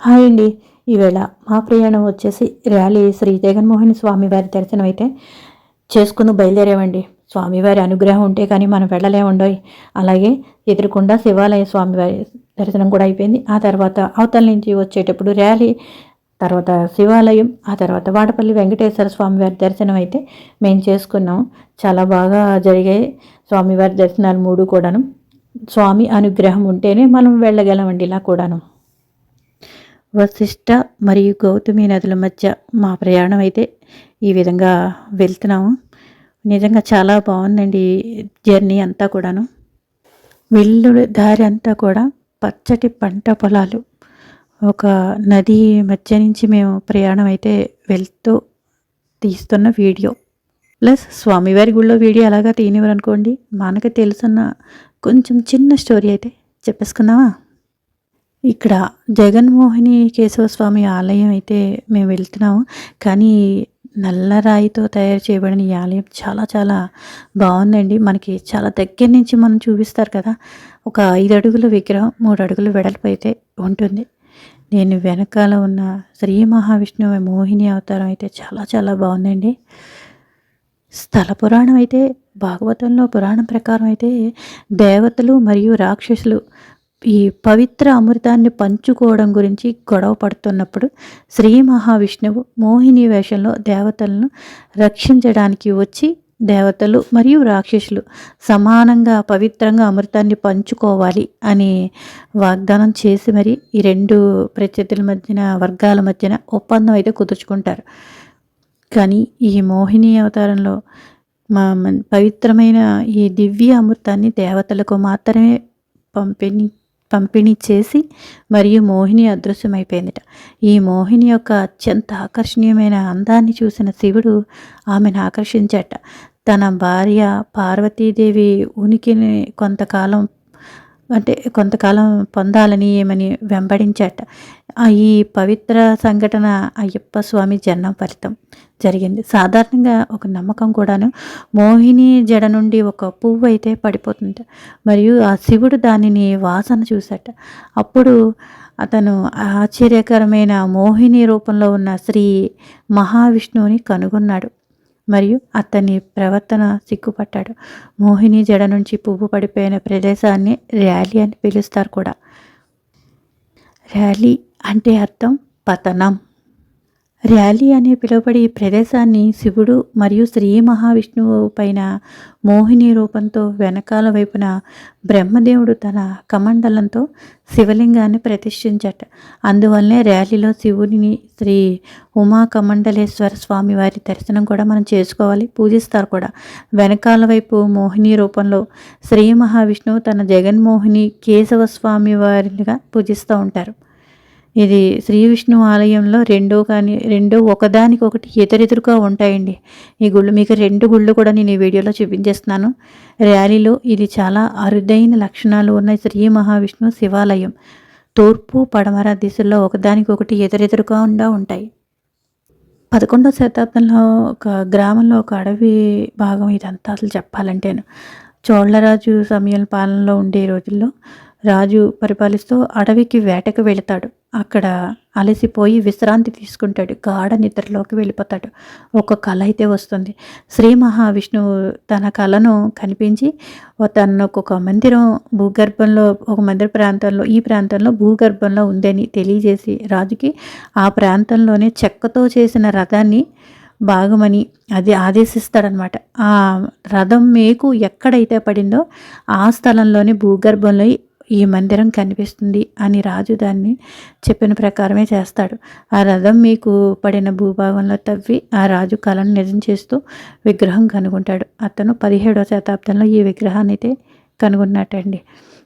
Hi అండి ఈవేళ మా ప్రయాణం వచ్చేసి ర్యాలీ శ్రీ జగన్మోహన్ స్వామి వారి దర్శనం అయితే చేసుకుని బయలుదేరామండి. స్వామివారి అనుగ్రహం ఉంటే కానీ మనం వెళ్ళలేముండవు అలాగే ఎదురుకుండా శివాలయ స్వామివారి దర్శనం కూడా అయిపోయింది. ఆ తర్వాత అవతల నుంచి వచ్చేటప్పుడు ర్యాలీ తర్వాత శివాలయం ఆ తర్వాత వాడపల్లి వెంకటేశ్వర స్వామివారి దర్శనం అయితే మేము చేసుకున్నాం. చాలా బాగా జరిగాయి స్వామివారి దర్శనాలు మూడు కూడాను. స్వామి అనుగ్రహం ఉంటేనే మనం వెళ్ళగలమండి ఇలా కూడాను. వశిష్ట మరియు గౌతమి నదుల మధ్య మా ప్రయాణం అయితే ఈ విధంగా వెళ్తున్నాము. నిజంగా చాలా బాగుందండి జర్నీ అంతా కూడాను. వెళ్ళు దారి అంతా కూడా పచ్చటి పంట పొలాలు. ఒక నది మధ్య నుంచి మేము ప్రయాణం అయితే వెళ్తూ తీస్తున్న వీడియో. ప్లస్ స్వామివారి గుళ్ళో వీడియో అలాగా తీనివ్వరు అనుకోండి మనకు తెలుసున్న కొంచెం చిన్న స్టోరీ అయితే చెప్పేసుకుందామా? ఇక్కడ జగన్మోహిని కేశవస్వామి ఆలయం అయితే మేము వెళ్తున్నాము. కానీ నల్లరాయితో తయారు చేయబడిన ఈ ఆలయం చాలా చాలా బాగుందండి. మనకి చాలా దగ్గర నుంచి మనం చూపిస్తారు కదా ఒక ఐదు అడుగుల విగ్రహం మూడు అడుగుల వెడల్పు అయితే ఉంటుంది. నేను వెనకాల ఉన్న శ్రీ మహావిష్ణువు మోహిని అవతారం అయితే చాలా చాలా బాగుందండి. స్థల పురాణం అయితే భాగవతంలో పురాణం ప్రకారం అయితే దేవతలు మరియు రాక్షసులు ఈ పవిత్ర అమృతాన్ని పంచుకోవడం గురించి గొడవ పడుతున్నప్పుడు శ్రీ మహావిష్ణువు మోహిని వేషంలో దేవతలను రక్షించడానికి వచ్చి దేవతలు మరియు రాక్షసులు సమానంగా పవిత్రంగా అమృతాన్ని పంచుకోవాలి అని వాగ్దానం చేసి మరి ఈ రెండు ప్రత్యర్థుల మధ్యన వర్గాల మధ్యన ఒప్పందం అయితే కుదుర్చుకుంటారు. కానీ ఈ మోహిని అవతారంలో మా పవిత్రమైన ఈ దివ్య అమృతాన్ని దేవతలకు మాత్రమే పంపిణీ పంపిణీ చేసి మరియు మోహిని అదృశ్యమైపోయిందిట. ఈ మోహిని యొక్క అత్యంత ఆకర్షణీయమైన అందాన్ని చూసిన శివుడు ఆమెను ఆకర్షించట. తన భార్య పార్వతీదేవి ఉనికిని కొంతకాలం అంటే కొంతకాలం పొందాలని ఏమని వెంబడించాట. ఈ పవిత్ర సంఘటన అయ్యప్ప స్వామి జన్మ ఫలితం జరిగింది. సాధారణంగా ఒక నమ్మకం కూడాను మోహిని జడ నుండి ఒక పువ్వు అయితే పడిపోతుంది మరియు ఆ శివుడు దానిని వాసన చూశాట అప్పుడు అతను ఆశ్చర్యకరమైన మోహిని రూపంలో ఉన్న శ్రీ మహావిష్ణువుని కనుగొన్నాడు. మరియు అతని ప్రవర్తన సిగ్గుపట్టాడు మోహిని జడ నుంచి పువ్వు పడిపోయిన ప్రదేశాన్ని ర్యాలీ అని పిలుస్తారు కూడా. ర్యాలీ అంటే అర్థం పతనం. ర్యాలీ అనే పిలువబడి ఈ ప్రదేశాన్ని శివుడు మరియు శ్రీ మహావిష్ణువు పైన మోహిని రూపంతో వెనకాల వైపున బ్రహ్మదేవుడు తన కమండలంతో శివలింగాన్ని ప్రతిష్ఠించట. అందువల్లనే ర్యాలీలో శివుడిని శ్రీ ఉమా కమండలేశ్వర స్వామి వారి దర్శనం కూడా మనం చేసుకోవాలి పూజిస్తారు కూడా. వెనకాల వైపు మోహిని రూపంలో శ్రీ మహావిష్ణువు తన జగన్మోహిని కేశవ స్వామి వారిగా పూజిస్తూ ఉంటారు. ఇది శ్రీ విష్ణు ఆలయంలో రెండో కానీ రెండో ఒకదానికి ఒకటి ఎదురెదురుగా ఉంటాయండి. ఈ గుళ్ళు మీకు రెండు గుళ్ళు కూడా నేను ఈ వీడియోలో చూపించేస్తున్నాను. ర్యాలీలో ఇది చాలా అరుదైన లక్షణాలు ఉన్న శ్రీ మహావిష్ణు శివాలయం. తూర్పు పడమర దిశల్లో ఒకదానికొకటి ఎదురెదురుగా ఉండా ఉంటాయి. పదకొండవ శతాబ్దంలో ఒక గ్రామంలో ఒక అడవి భాగం ఇదంతా అసలు చెప్పాలంటేను. చోళరాజు సమయం పాలనలో ఉండే రోజుల్లో రాజు పరిపాలిస్తూ అడవికి వేటకు వెళతాడు. అక్కడ అలసిపోయి విశ్రాంతి తీసుకుంటాడు. గాఢ నిద్రలోకి వెళ్ళిపోతాడు. ఒక కళ అయితే వస్తుంది. శ్రీ మహావిష్ణువు తన కళను కనిపించి తను ఒక మందిరం భూగర్భంలో ఒక మందిర ప్రాంతంలో ఈ ప్రాంతంలో భూగర్భంలో ఉందని తెలియజేసి రాజుకి ఆ ప్రాంతంలోనే చెక్కతో చేసిన రథాన్ని భాగమని అది ఆదేశిస్తాడనమాట ఆ రథం మేకు ఎక్కడైతే పడిందో ఆ స్థలంలోనే భూగర్భంలో ఈ మందిరం కనిపిస్తుంది అని రాజు దాన్ని చెప్పిన ప్రకారమే చేస్తాడు. ఆ రథం మీకు పడిన భూభాగంలో తవ్వి ఆ రాజు కళను నిజం చేస్తూ విగ్రహం కనుగొంటాడు. అతను పదిహేడవ శతాబ్దంలో ఈ విగ్రహాన్ని అయితే కనుగొన్నట్టండి.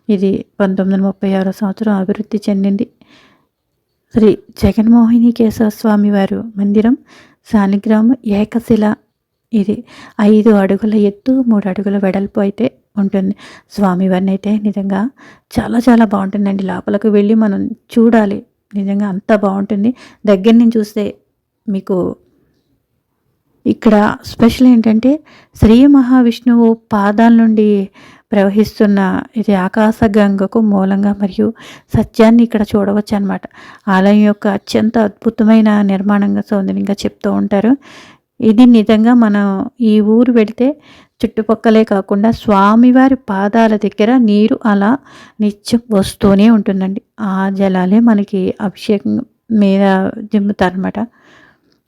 ఇది పంతొమ్మిది వందల ముప్పై ఆరో సంవత్సరం అభివృద్ధి చెందింది. శ్రీ జగన్మోహిని కేశవ స్వామి వారు మందిరం శాలిగ్రామ ఏకశిల ఇది ఐదు అడుగుల ఎత్తు మూడు అడుగుల వెడల్పు అయితే ఉంటుంది. స్వామివారిని అయితే నిజంగా చాలా చాలా బాగుంటుందండి. లోపలికి వెళ్ళి మనం చూడాలి. నిజంగా అంత బాగుంటుంది. దగ్గర నుంచి చూస్తే మీకు ఇక్కడ స్పెషల్ ఏంటంటే శ్రీ మహావిష్ణువు పాదాల నుండి ప్రవహిస్తున్న ఇది ఆకాశ గంగకు మూలంగా మరియు సత్యాన్ని ఇక్కడ చూడవచ్చు అనమాట ఆలయం యొక్క అత్యంత అద్భుతమైన నిర్మాణంగా సౌందర్యంగా చెప్తూ ఉంటారు. ఇది నిజంగా మనం ఈ ఊరు వెళితే చుట్టుపక్కలే కాకుండా స్వామివారి పాదాల దగ్గర నీరు అలా నిత్యం వస్తూనే ఉంటుందండి. ఆ జలాలే మనకి అభిషేకం మీద జిమ్ముతారనమాట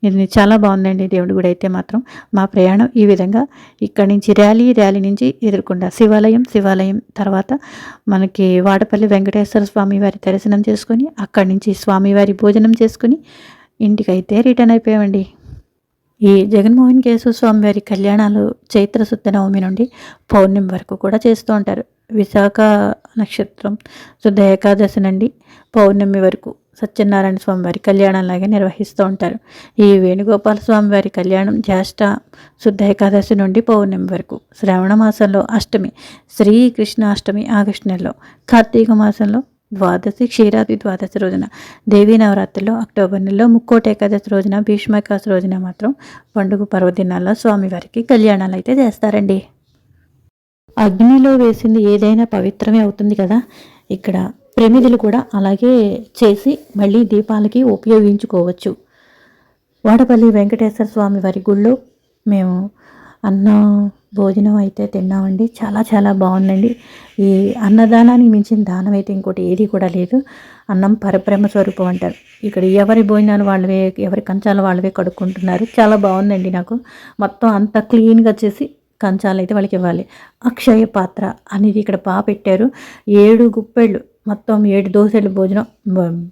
ఇది చాలా బాగుందండి దేవుడి గుడి అయితే మాత్రం. మా ప్రయాణం ఈ విధంగా ఇక్కడి నుంచి ర్యాలీ ర్యాలీ నుంచి ఎదుర్కొండ శివాలయం శివాలయం తర్వాత మనకి వాడపల్లి వెంకటేశ్వర స్వామి వారి దర్శనం చేసుకొని అక్కడి నుంచి స్వామివారి భోజనం చేసుకొని ఇంటికైతే రిటర్న్ అయిపోయామండి. ఈ జగన్మోహన్ కేశవ స్వామి వారి కళ్యాణాలు చైత్రశుద్ధ నవమి నుండి పౌర్ణమి వరకు కూడా చేస్తూ ఉంటారు. విశాఖ నక్షత్రం శుద్ధ ఏకాదశి నుండి పౌర్ణమి వరకు సత్యనారాయణ స్వామి వారి కళ్యాణంలాగే నిర్వహిస్తూ ఉంటారు. ఈ వేణుగోపాల స్వామి వారి కళ్యాణం జ్యేష్ఠ శుద్ధ ఏకాదశి నుండి పౌర్ణమి వరకు శ్రావణ మాసంలో అష్టమి శ్రీకృష్ణ అష్టమి ఆగస్టు నెలలో కార్తీక మాసంలో ద్వాదశి క్షీరాది ద్వాదశి రోజున. దేవీ నవరాత్రిలో అక్టోబర్ నెలలో ముక్కోటి ఏకాదశి రోజున భీష్మకాశి రోజున మాత్రం పండుగ పర్వదినాల్లో స్వామివారికి కళ్యాణాలు అయితే చేస్తారండి. అగ్నిలో వేసింది ఏదైనా పవిత్రమే అవుతుంది కదా. ఇక్కడ ప్రమిదులు కూడా అలాగే చేసి మళ్ళీ దీపాలకి ఉపయోగించుకోవచ్చు. వాడపల్లి వెంకటేశ్వర స్వామి వారి గుళ్ళో మేము అన్నం భోజనం అయితే తిన్నామండి. చాలా చాలా బాగుందండి. ఈ అన్నదానానికి మించిన దానం అయితే ఇంకోటి ఏది కూడా లేదు. అన్నం పరబ్రహ్మ స్వరూపం అంటారు. ఇక్కడ ఎవరి భోజనాలు వాళ్ళవే ఎవరి కంచాలు వాళ్ళవే కడుక్కుంటున్నారు. చాలా బాగుందండి నాకు. మొత్తం అంత క్లీన్గా చేసి కంచాలు అయితే వాళ్ళకి ఇవ్వాలి. అక్షయ పాత్ర అనేది ఇక్కడ బాగా పెట్టారు. ఏడు గుప్పెళ్ళు మొత్తం ఏడు దోశలు భోజనం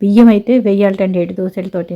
బియ్యం అయితే వెయ్యాలటండి ఏడు దోశలతోటి